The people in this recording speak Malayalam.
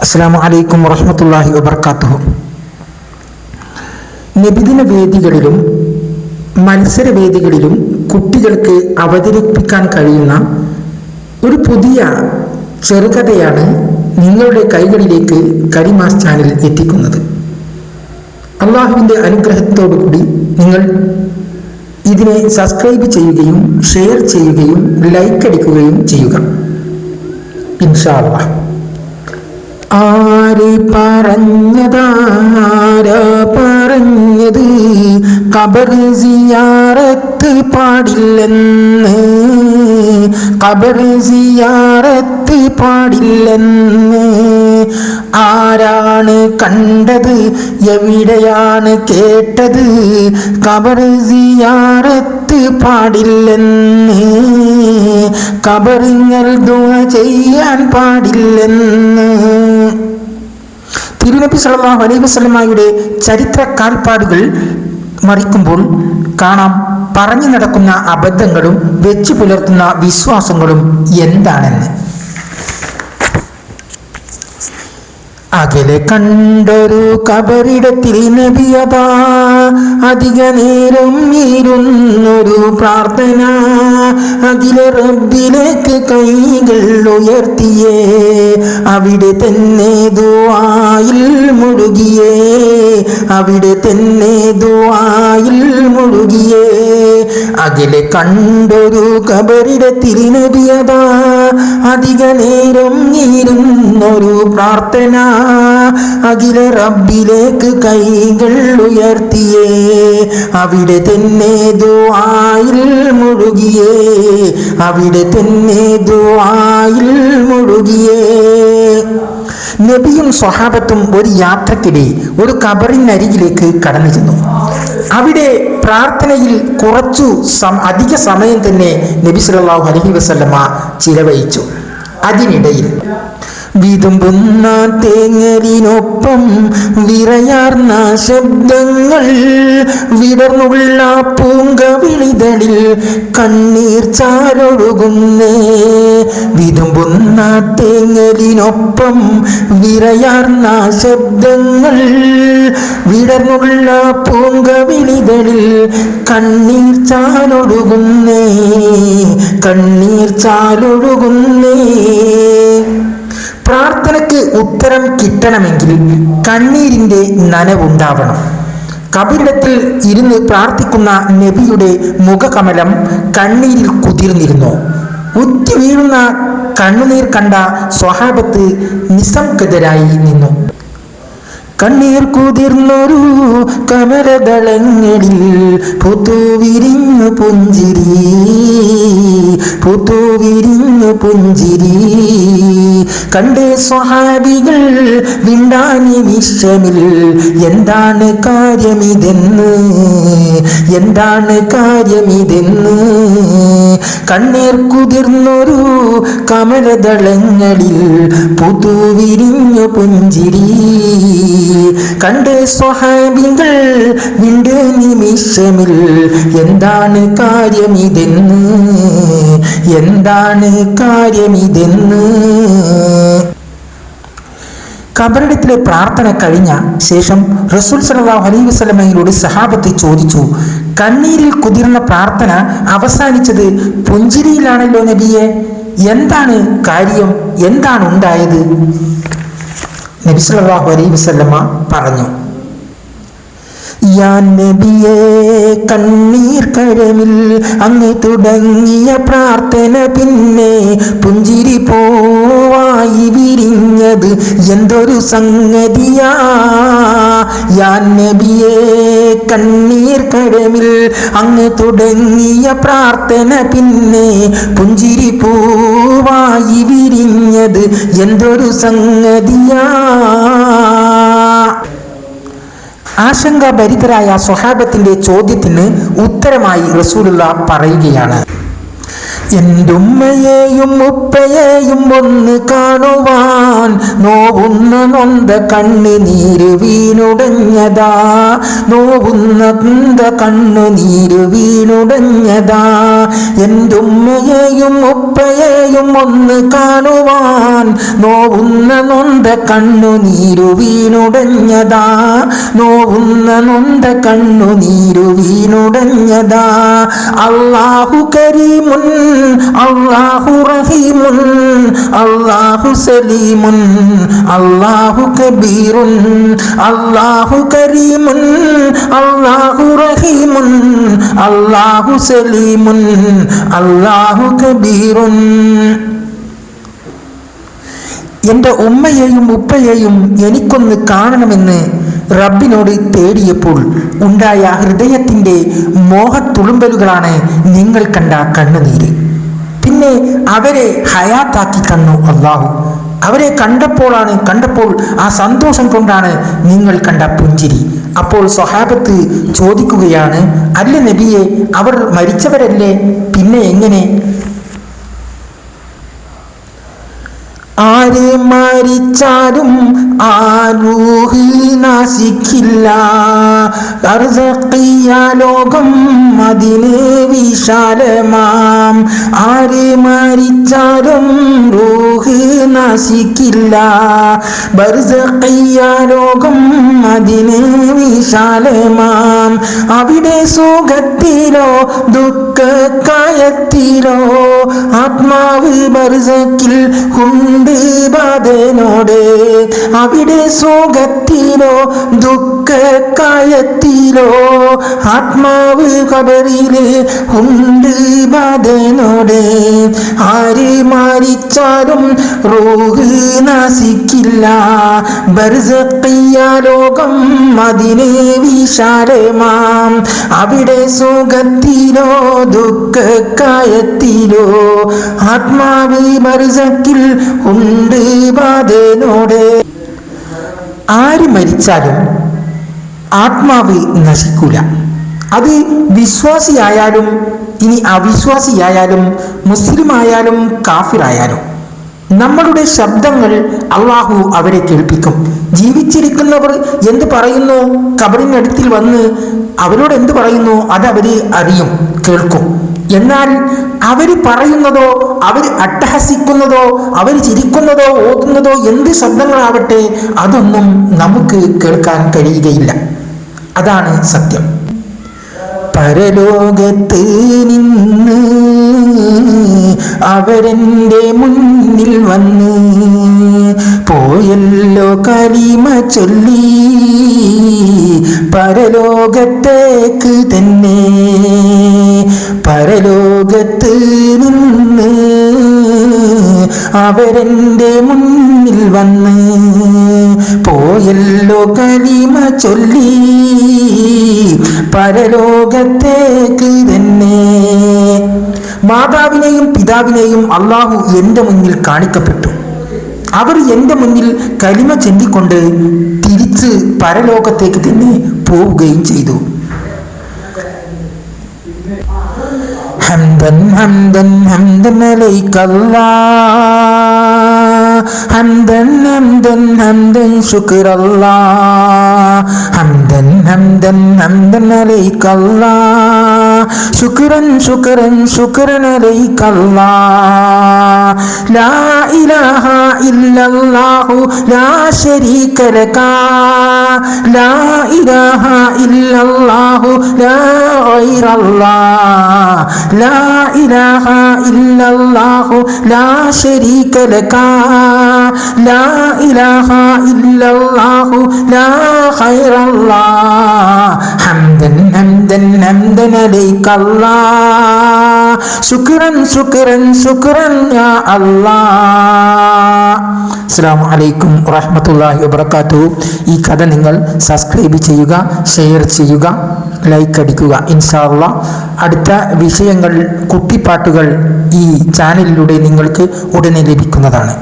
അസ്സാം വലൈക്കും വറഹമത്തല്ലാഹി വബർക്കാത്തുഹു. നബിദിന വേദികളിലും മത്സരവേദികളിലും കുട്ടികൾക്ക് അവതരിപ്പിക്കാൻ കഴിയുന്ന ഒരു പുതിയ ചെറുകഥയാണ് നിങ്ങളുടെ കൈകളിലേക്ക് കരിമാസ് ചാനൽ എത്തിക്കുന്നത്. അള്ളാഹുവിന്റെ അനുഗ്രഹത്തോടുകൂടി നിങ്ങൾ ഇതിനെ സബ്സ്ക്രൈബ് ചെയ്യുകയും ഷെയർ ചെയ്യുകയും ലൈക്ക് അടിക്കുകയും ചെയ്യുക. ഇൻഷാ അള്ളാഹ്. ആര് പറഞ്ഞതാരാ പറഞ്ഞത്? കബർ സിയാറത്ത് പാടില്ലെന്ന്. കബർ സിയാറത്ത് പാടില്ലെന്ന്. ആരാണ് കണ്ടത്? എവിടെയാണ് കേട്ടത്? കബർ സിയാറത്ത് പാടില്ലെന്ന്. കബറിങ്ങൾ ദുവ ചെയ്യാൻ പാടില്ലെന്ന്. തിരുനബി സല്ലല്ലാഹു അലൈഹി വസ്ലമായുടെ ചരിത്ര കാൽപ്പാടുകൾ മറിക്കുമ്പോൾ കാണാം പറഞ്ഞു നടക്കുന്ന അബദ്ധങ്ങളും വെച്ചു പുലർത്തുന്ന വിശ്വാസങ്ങളും എന്താണെന്ന്. അകലെ കണ്ടൊരു കബറിടത്തിൽ നബിയതാ അധിക നേരം ഇരുന്നൊരു പ്രാർത്ഥന. അഖില റബ്ബിലേക്ക് കൈകൾ ഉയർത്തിയേ. അവിടെ തന്നെ ദുവായിൽ മുഴുകിയേ. അവിടെ തന്നെ ദുവായിൽ മുഴുകിയേ. അകലെ കണ്ടൊരു കബറിടത്തിൽ നബിയതാ അധിക നേരം ഇരുന്നൊരു പ്രാർത്ഥന. അഖില റബ്ബിലേക്ക് കൈകൾ ഉയർത്തിയേ അവിടെ തന്നെ ദുആയിൽ മുഴുകിയേ അവിടെ തന്നെ ദുആയിൽ മുഴുകിയേ. നബിയും സ്വഹാബത്തും ഒരു യാത്രക്കിടെ ഒരു കബറിനരികിലേക്ക് കടന്നു ചെന്നു. അവിടെ പ്രാർത്ഥനയിൽ കുറച്ചു അധിക സമയം തന്നെ നബി സല്ലല്ലാഹു അലൈഹി വസല്ലമ ചിലവഴിച്ചു. അതിനിടയിൽ വിതുമ്പുന്ന തേങ്ങലിനൊപ്പം വിറയാർന്ന ശബ്ദങ്ങൾ വിടർന്നുള്ള പൂങ്കവിളിതളിൽ കണ്ണീർ ചാരൊഴുകുന്നേ വിതുമ്പുന്ന തേങ്ങലിനൊപ്പം വിറയാർന്ന ശബ്ദങ്ങൾ വിടർന്നുള്ള പൂങ്കവിളിതളിൽ കണ്ണീർ ചാലൊഴുകുന്നേ. കണ്ണീർ ചാലൊഴുകുന്നേ. ഉത്തരം കിട്ടണമെങ്കിൽ കണ്ണീരിന്റെ നനവുണ്ടാവണം. കബിരിടത്തിൽ ഇരുന്ന് പ്രാർത്ഥിക്കുന്ന നബിയുടെ മുഖകമലം കണ്ണീരിൽ കുതിർന്നിരുന്നു. ഉറ്റി വീഴുന്ന കണ്ണുനീർ കണ്ട സ്വഹാബത്ത് നിസ്സംഗതരായി നിന്നു. കണ്ണീർ കുതിർന്നൊരു കമലദളങ്ങളിൽ പുത്തുവിരിഞ്ഞു പുഞ്ചിരി പുത്തുവിരിഞ്ഞു പുഞ്ചിരി. കണ്ട് സ്വഹാബികൾ വിണ്ടാനി വിഷമിൽ എന്താണ് കാര്യമിതെന്ന്? എന്താണ് കാര്യമിതെന്ന്? കണ്ണീർ കുതിർന്നൊരു കമലദളങ്ങളിൽ പുതുവിരിഞ്ഞു പുഞ്ചിരി. കണ്ട് സ്വഹാബികൾ വിണ്ട് നിമിഷമിൽ എന്താണ് കാര്യമിതെന്ന്? എന്താണ് കാര്യമിതെന്ന്? കബറിടത്തിലെ പ്രാർത്ഥന കഴിഞ്ഞ ശേഷം റസൂൽ സല്ലല്ലാഹു അലൈഹി വസ്ലമയിലൂടെ സഹാബത്തെ ചോദിച്ചു കണ്ണീരിൽ കുതിർന്ന പ്രാർത്ഥന അവസാനിച്ചത് പുഞ്ചിരിയിലാണല്ലോ നബിയെ? എന്താണ് കാര്യം? എന്താണ് ഉണ്ടായത്? നബി സല്ലല്ലാഹു അലൈഹി വസല്ലമ പറഞ്ഞു യാ നബിയേ കണ്ണീർ കഴമിൽ അങ്ങ് തുടങ്ങിയ പ്രാർത്ഥന പിന്നെ പുഞ്ചിരി പോവായി വിരിഞ്ഞത് എന്തൊരു സംഗതിയാ? യാ നബിയേ കണ്ണീർ കഴമിൽ അങ്ങ് തുടങ്ങിയ പ്രാർത്ഥന പിന്നെ പുഞ്ചിരി പൂവായി വിരിഞ്ഞത് എന്തൊരു സംഗതിയാ? ആശങ്കാഭരിതരായ സ്വഹാബത്തിന്റെ ചോദ്യത്തിന് ഉത്തരമായി റസൂലുള്ള പറയുകയാണ്. എന്തുമ്മയെയും ഉപ്പയെയും ഒന്ന് കാണുവാൻ നോവുന്ന നൊന്ത കണ്ണുനീര് വീണുടഞ്ഞതാ. നോവുന്ന നൊന്ത കണ്ണുനീര് വീണുടഞ്ഞതാ. എന്തുമ്മയെയും ഉപ്പയെയും ഒന്ന് കാണുവാൻ നോവുന്ന നൊന്ത കണ്ണു നീരു വീണുടഞ്ഞതാ. നോവുന്ന നൊന്ത കണ്ണുനീരു വീണുടഞ്ഞതാ. അള്ളാഹു കരീമുൻ അള്ളാഹു റഹീമുൻ അള്ളാഹു സലീമുൻ. അള്ളാഹു കബീറുൻ അള്ളാഹു കരീമുൻ അള്ളാഹു റഹീമുൻ അള്ളാഹു സലീമുൻ അള്ളാഹു കബീറുൻ. എന്റെ ഉമ്മയെയും ഉപ്പയെയും എനിക്കൊന്ന് കാണണമെന്ന് റബ്ബിനോട് തേടിയപ്പോൾ ഉണ്ടായ ഹൃദയത്തിന്റെ മോഹത്തുളുമ്പലുകളാണ് നിങ്ങൾ കണ്ട കണ്ണുനീര്. പിന്നെ അവരെ ഹയാത്താക്കി കണ്ണു അള്ളാഹു അവരെ കണ്ടപ്പോഴാണ് കണ്ടപ്പോൾ ആ സന്തോഷം കൊണ്ടാണ് നിങ്ങൾ കണ്ട പുഞ്ചിരി. അപ്പോൾ സ്വഹാബത്ത് ചോദിക്കുകയാണ് അല്ല നബിയെ അവർ മരിച്ചവരല്ലേ? പിന്നെ എങ്ങനെ? ആരെ മരിച്ചാലും ആരൂഹി നാശിക്കില്ല. ലോകം അതിലെ വിശാലമാം. ആരെ മരിച്ചാലും റൂഹ് നാശിക്കില്ല. ബർസക്കിയ ലോകം അതിനെ വിശാലമാം. അവിടെ സുഖത്തിലോ ദുഃഖക്കായത്തിലോ ആത്മാവ് ബർസക്കിൽ ഉണ്ട് ബാധനോടെ. അവിടെ സുഖത്തിലോ ദുഃഖക്കായത്തിലോ ആത്മാവ് കബറിൽ ഉണ്ട് ബാധനോടെ. ആര് മാരിച്ചാലും റോഹ് നാസിക്കില്ല. ബർസക്കിയ ലോകം അതിനെ വിശാലമാം. അവിടെ സുഖത്തിലോ ദുഃഖക്കായത്തിലോ. ആത്മാവി ബർസക്കിൽ ഉണ്ട് ബാധനോടെ. ആര് മരിച്ചാലും ആത്മാവ് നശിക്കൂല. അത് വിശ്വാസിയായാലും ഇനി അവിശ്വാസിയായാലും മുസ്ലിം ആയാലും കാഫിറായാലും. നമ്മളുടെ ശബ്ദങ്ങൾ അള്ളാഹു അവരെ കേൾപ്പിക്കും. ജീവിച്ചിരിക്കുന്നവർ എന്ത് പറയുന്നു? കബറിനടുത്തിൽ വന്ന് അവരോട് എന്ത് പറയുന്നു? അത് അവരെ അറിയും കേൾക്കും. എന്നാൽ അവർ പറയുന്നതോ അവർ അട്ടഹസിക്കുന്നതോ അവർ ചിരിക്കുന്നതോ ഓതുന്നതോ എന്ത് ശബ്ദങ്ങളാവട്ടെ അതൊന്നും നമുക്ക് കേൾക്കാൻ കഴിയുകയില്ല. അതാണ് സത്യം. പരലോകത്ത് നിന്ന് അവരെന്റെ മുന്നിൽ വന്ന് പോയല്ലോ കലിമ ചൊല്ലി പരലോകത്തേക്ക് തന്നെ. പരലോകത്ത് നിന്ന് അവരെന്റെ മുന്നിൽ വന്ന് പോയല്ലോ കലിമ ചൊല്ലി. പരലോകത്തേക്ക് തന്നെ മാതാവിനെയും പിതാവിനെയും അള്ളാഹു എന്റെ മുന്നിൽ കാണിക്കപ്പെട്ടു. അവർ എന്റെ മുന്നിൽ കലിമ ചെല്ലിക്കൊണ്ട് തിരിച്ച് പരലോകത്തേക്ക് തന്നെ പോവുകയും ചെയ്തു. حمدا حمدا حمدا عليك الله حمدا حمدا حمدا شكر الله حمدا حمدا حمدا عليك الله شكرا شكرا شكرا عليك الله لا إله إلا الله لا شريك لك لا إله إلا الله لا غير الله لا إله إلا الله لا شريك لك لا إله إلا الله لا خير الله حمدا حمدا حمدا عليك الله شكرا شكرا شكرا يا الله അസ്സാം വലൈക്കും വറഹമത്തല്ലാഹി വബർക്കാത്തു ഈ കഥ നിങ്ങൾ സബ്സ്ക്രൈബ് ചെയ്യുക ഷെയർ ചെയ്യുക ലൈക്ക് അടിക്കുക. ഇൻഷാള്ള അടുത്ത വിഷയങ്ങൾ കുട്ടിപ്പാട്ടുകൾ ഈ ചാനലിലൂടെ നിങ്ങൾക്ക് ഉടനെ ലഭിക്കുന്നതാണ്.